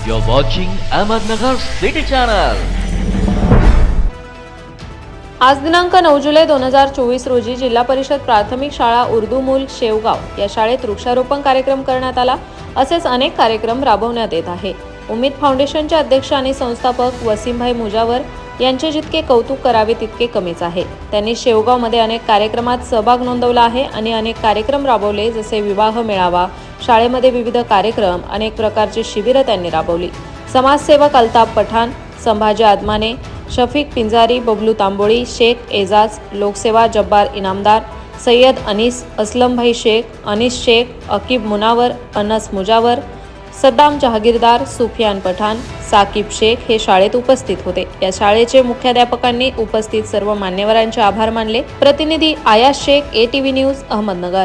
You're watching Ahmednagar City Channel. आज दिनांक नऊ जुलै दोन हजार चोवीस रोजी जिल्हा परिषद प्राथमिक शाळा उर्दू मूल शेवगाव या शाळेत वृक्षारोपण कार्यक्रम करण्यात आला असेच अनेक कार्यक्रम राबवण्यात येत आहे उमेद फाउंडेशनचे अध्यक्ष आणि संस्थापक वसीमभाई मुजावर यांचे जितके कौतुक करावे तितके कमीच आहे. त्यांनी शेवगावमध्ये अनेक कार्यक्रमात सहभाग नोंदवला आहे आणि अनेक कार्यक्रम राबवले जसे विवाह मेळावा शाळेमध्ये विविध कार्यक्रम अनेक प्रकारची शिबिरं त्यांनी राबवली. समाजसेवक अल्ताफ पठाण संभाजी आदमाने शफीक पिंजारी बबलू तांबोळी शेख एजाज लोकसेवा जब्बार इनामदार सय्यद अनीस असलमभाई शेख अनीस शेख अकीब मुनावर अनस मुजावर सद्दाम जहागीरदार सुफियान पठाण साकिब शेख हे शाळेत उपस्थित होते. या शाळेचे मुख्याध्यापकांनी उपस्थित सर्व मान्यवरांचे आभार मानले. प्रतिनिधी आयास Shaikh A T V news Ahmednagar.